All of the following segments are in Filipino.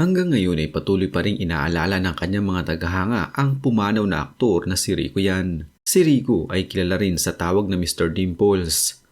Hanggang ngayon ay patuloy pa rin inaalala ng kanyang mga tagahanga ang pumanaw na aktor na si Rico yan. Si Rico ay kilala rin sa tawag na Mr. Dimples.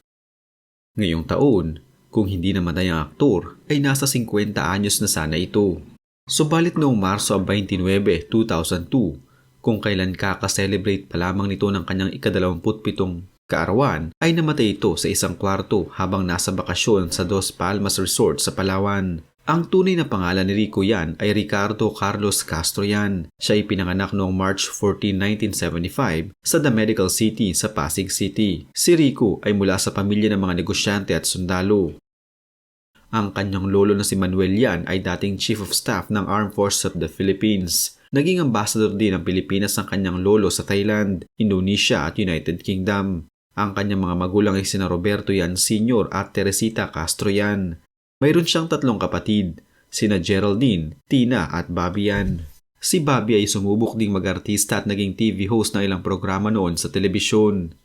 Ngayong taon, kung hindi namatay ang aktor, ay nasa 50 anyos na sana ito. Subalit noong Marso 29, 2002, kung kailan kaka-celebrate pa lamang nito ng kanyang ikadalawamputpitong kaarawan, ay namatay ito sa isang kwarto habang nasa bakasyon sa Dos Palmas Resort sa Palawan. Ang tunay na pangalan ni Rico yan ay Ricardo Carlos Castro yan. Siya ay pinanganak noong March 14, 1975 sa The Medical City sa Pasig City. Si Rico ay mula sa pamilya ng mga negosyante at sundalo. Ang kanyang lolo na si Manuel Yan ay dating Chief of Staff ng Armed Forces of the Philippines. Naging ambassador din ng Pilipinas ng kanyang lolo sa Thailand, Indonesia at United Kingdom. Ang kanyang mga magulang ay sina Roberto Yan Sr. at Teresita Castro Yan. Mayroon siyang tatlong kapatid, sina Geraldine, Tina at Bobby. Si Bobby ay sumubok ding mag-artista at naging TV host ng ilang programa noon sa telebisyon.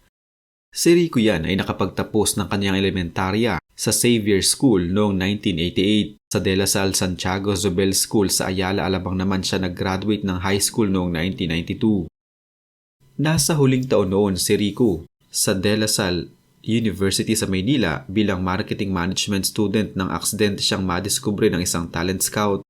Si Rico yan ay nakapagtapos ng kanyang elementarya sa Xavier School noong 1988. Sa De La Salle Santiago Zobel School sa Ayala, Alabang naman siya nag-graduate ng high school noong 1992. Nasa huling taon noon si Rico sa De La Salle University sa Maynila bilang marketing management student ng aksidente siyang madiskubre ng isang talent scout.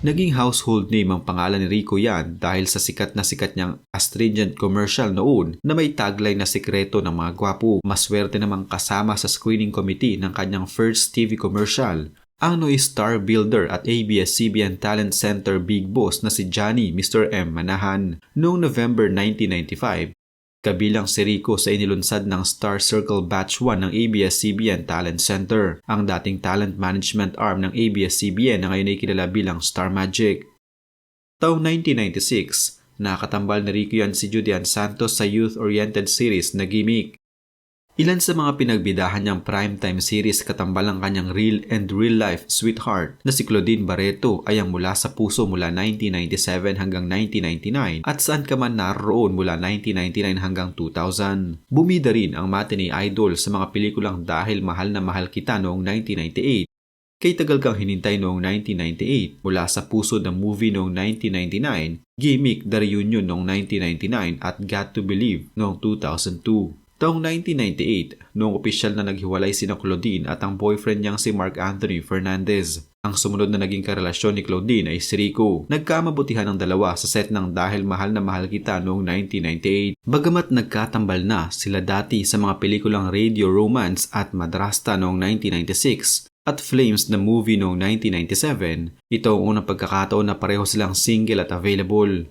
Naging household name ang pangalan ni Rico yan dahil sa sikat na sikat niyang astringent commercial noon na may tagline na sikreto ng mga gwapo. Maswerte namang kasama sa screening committee ng kanyang first TV commercial ang Noy Star Builder at ABS-CBN Talent Center Big Boss na si Johnny Mr. M. Manahan. Noong November 1995, Kabilang si Rico sa inilunsad ng Star Circle Batch 1 ng ABS-CBN Talent Center, ang dating talent management arm ng ABS-CBN na ngayon ay kilala bilang Star Magic. Taong 1996, nakatambal na Rico yan si Julian Santos sa youth-oriented series na Gimmick. Ilan sa mga pinagbidahan niyang primetime series katambal ang kanyang real and real life sweetheart na si Claudine Barreto ay ang mula sa puso mula 1997 hanggang 1999 at saan ka man naroon mula 1999 hanggang 2000. Bumida rin ang matinee idol sa mga pelikulang Dahil Mahal na Mahal Kita noong 1998 kay tagal kang hinintay noong 1998 mula sa puso ng movie noong 1999, Gimmick The Reunion noong 1999 at Got to Believe noong 2002. Taong 1998, noong opisyal na naghiwalay sina Claudine at ang boyfriend niyang si Mark Anthony Fernandez. Ang sumunod na naging karelasyon ni Claudine ay si Rico. Nagkamabutihan ng dalawa sa set ng Dahil Mahal na Mahal Kita noong 1998. Bagamat nagkatambal na sila dati sa mga pelikulang Radio Romance at Madrasta noong 1996, at Flames na movie noong 1997, ito ang unang pagkakataon na pareho silang single at available.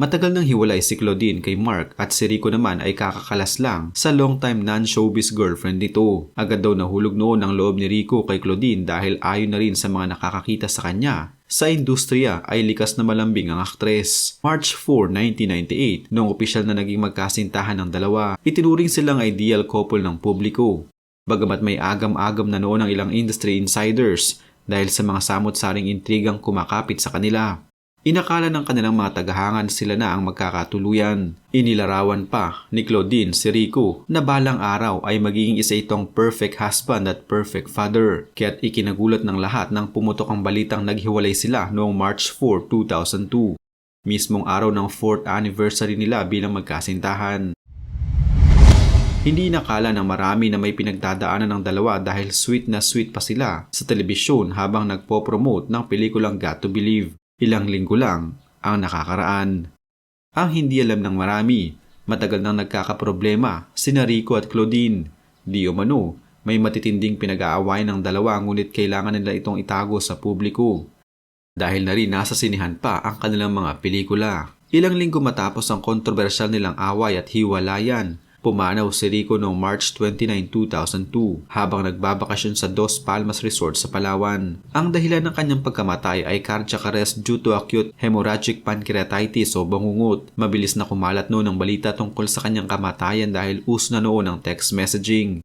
Matagal nang hiwalay si Claudine kay Mark at si Rico naman ay kakakalas lang sa long-time non-showbiz girlfriend nito. Agad daw nahulog noon ang loob ni Rico kay Claudine dahil ayon na rin sa mga nakakakita sa kanya. Sa industriya ay likas na malambing ang aktres. March 4, 1998, noong opisyal na naging magkasintahan ng dalawa, itinuring silang ideal couple ng publiko. Bagamat may agam-agam na noon ang ilang industry insiders dahil sa mga samot-saring intrigang kumakapit sa kanila. Inakala ng kanilang mga tagahangan sila na ang magkakatuluyan. Inilarawan pa ni Claudine si Rico na balang araw ay magiging isa itong perfect husband at perfect father. Kaya't ikinagulat ng lahat nang pumutok ang balitang naghiwalay sila noong March 4, 2002. Mismong araw ng 4th anniversary nila bilang magkasintahan. Hindi nakala ng marami na may pinagdadaanan ng dalawa dahil sweet na sweet pa sila sa telebisyon habang nagpo-promote ng pelikulang Got to Believe. Ilang linggo lang ang nakakaraan. Ang hindi alam ng marami, matagal nang nagkakaproblema sina Rico at Claudine. Di umano, may matitinding pinag-aaway ng dalawa ngunit kailangan nila itong itago sa publiko. Dahil na rin nasa sinihan pa ang kanilang mga pelikula. Ilang linggo matapos ang kontrobersyal nilang away at hiwalayan, Pumanaw si Rico noong March 29, 2002 habang nagbabakasyon sa Dos Palmas Resort sa Palawan. Ang dahilan ng kanyang pagkamatay ay cardiac arrest due to acute hemorrhagic pancreatitis o bangungot. Mabilis na kumalat noon ang balita tungkol sa kanyang kamatayan dahil uso na noon ang text messaging.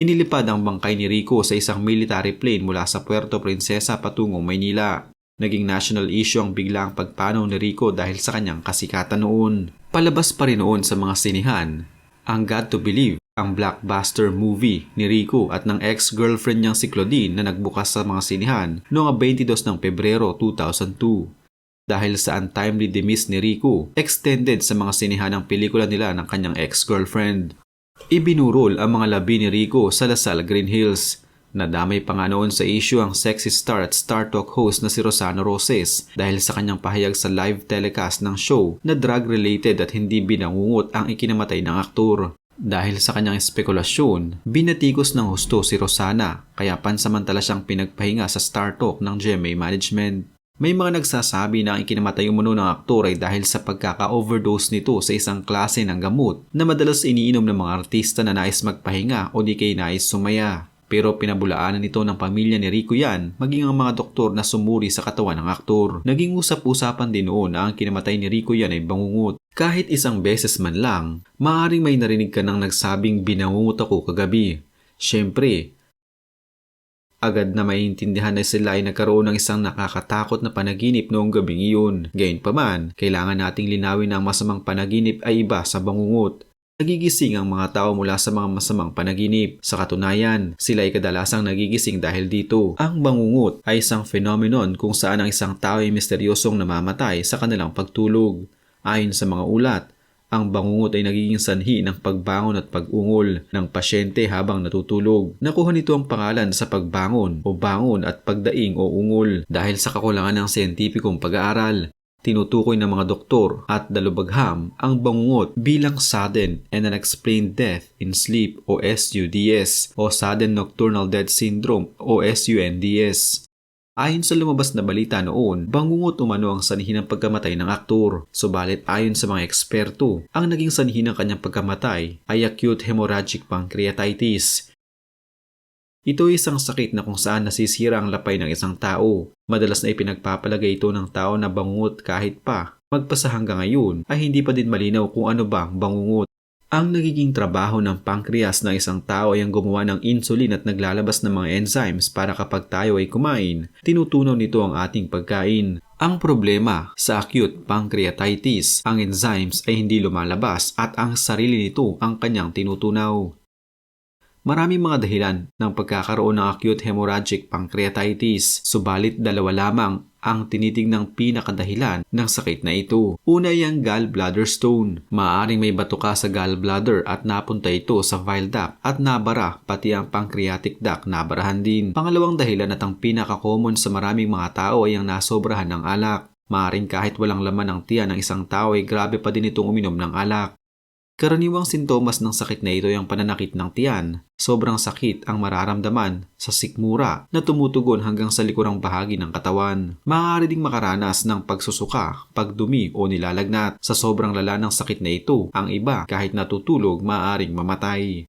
Inilipad ang bangkay ni Rico sa isang military plane mula sa Puerto Princesa patungong Maynila. Naging national issue ang biglang pagpanaw ni Rico dahil sa kanyang kasikatan noon. Palabas pa rin noon sa mga sinihan ang God to Believe ang blockbuster movie ni Rico at ng ex-girlfriend niyang si Claudine na nagbukas sa mga sinihan noong 22 ng Pebrero 2002. Dahil sa untimely demise ni Rico, extended sa mga sinihan ang pelikula nila ng kanyang ex-girlfriend. Ibinurol ang mga labi ni Rico sa Lasal Green Hills. Nadamay pa nga noon sa issue ang sexy star at Star Talk host na si Rosano Roses dahil sa kanyang pahayag sa live telecast ng show na drug-related at hindi binangungot ang ikinamatay ng aktor. Dahil sa kanyang espekulasyon, binatikos ng husto si Rosana kaya pansamantala siyang pinagpahinga sa Star Talk ng GMA Management. May mga nagsasabi na ang ikinamatay umano ng aktor ay dahil sa pagkaka-overdose nito sa isang klase ng gamot na madalas iniinom ng mga artista na nais magpahinga o di kay nais sumaya. Pero pinabulaanan nito ng pamilya ni Rico yan, maging ang mga doktor na sumuri sa katawan ng aktor. Naging usap-usapan din noon na ang kinamatay ni Rico yan ay bangungot. Kahit isang beses man lang, maaaring may narinig ka nang nagsabing binangungot ako kagabi. Siyempre, agad na maintindihan na sila ay nagkaroon ng isang nakakatakot na panaginip noong gabing iyon. Gayunpaman, kailangan nating linawin na ang masamang panaginip ay iba sa bangungot. Nagigising ang mga tao mula sa mga masamang panaginip. Sa katunayan, sila ay kadalasang nagigising dahil dito. Ang bangungot ay isang phenomenon kung saan ang isang tao ay misteryosong namamatay sa kanilang pagtulog. Ayon sa mga ulat, ang bangungot ay nagiging sanhi ng pagbangon at pag-ungol ng pasyente habang natutulog. Nakuha nito ang pangalan sa pagbangon o bangon at pagdaing o ungol dahil sa kakulangan ng siyentipikong pag-aaral. Tinutukoy ng mga doktor at dalubagham ang bangungot bilang sudden and unexplained death in sleep o SUDS o sudden nocturnal death syndrome o SUNDS. Ayon sa lumabas na balita noon, bangungot umano ang sanhi ng pagkamatay ng aktor. Subalit ayon sa mga eksperto, ang naging sanhi ng kanyang pagkamatay ay acute hemorrhagic pancreatitis. Ito ay isang sakit na kung saan nasisira ang lapay ng isang tao. Madalas na ipinagpapalagay ito ng tao na bangungot kahit pa. Magpasa hanggang ngayon ay hindi pa din malinaw kung ano ba ang bangungot. Ang nagiging trabaho ng pancreas ng isang tao ay ang gumawa ng insulin at naglalabas ng mga enzymes para kapag tayo ay kumain, tinutunaw nito ang ating pagkain. Ang problema sa acute pancreatitis, ang enzymes ay hindi lumalabas at ang sarili nito ang kanyang tinutunaw. Maraming mga dahilan ng pagkakaroon ng acute hemorrhagic pancreatitis, subalit dalawa lamang ang tinitingnang pinakadahilan ng sakit na ito. Una ay ang gallbladder stone. Maaring may bato ka sa gallbladder at napunta ito sa bile duct at nabara pati ang pancreatic duct nabarahan din. Pangalawang dahilan at ang pinaka-common sa maraming mga tao ay ang nasobrahan ng alak. Maaring kahit walang laman ng tiyan ng isang tao ay grabe pa din itong uminom ng alak. Karaniwang sintomas ng sakit na ito ay ang pananakit ng tiyan. Sobrang sakit ang mararamdaman sa sikmura na tumutugon hanggang sa likurang bahagi ng katawan. Maaari ding makaranas ng pagsusuka, pagdumi o nilalagnat. Sa sobrang lala ng sakit na ito, ang iba kahit natutulog maaaring mamatay.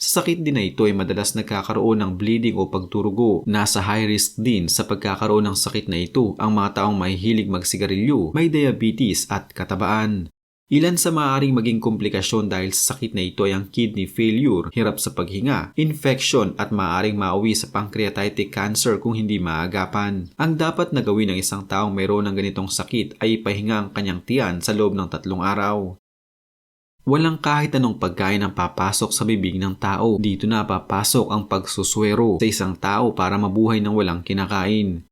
Sa sakit din na ito ay madalas nagkakaroon ng bleeding o pagturugo. Nasa high risk din sa pagkakaroon ng sakit na ito ang mga taong mahihilig magsigarilyo, may diabetes at katabaan. Ilan sa maaaring maging komplikasyon dahil sa sakit na ito ay ang kidney failure, hirap sa paghinga, infection at maaaring mauwi sa pancreatic cancer kung hindi maagapan. Ang dapat na gawin ng isang taong mayroon ng ganitong sakit ay ipahinga ang kanyang tiyan sa loob ng tatlong araw. Walang kahit anong pagkain ang papasok sa bibig ng tao. Dito na papasok ang pagsuswero sa isang tao para mabuhay ng walang kinakain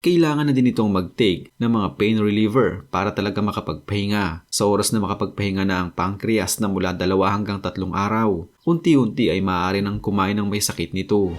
kailangan na din itong mag-take ng mga pain reliever para talaga makapagpahinga. Sa oras na makapagpahinga na ang pancreas na mula dalawa hanggang tatlong araw, unti-unti ay maaari nang kumain ng may sakit nito.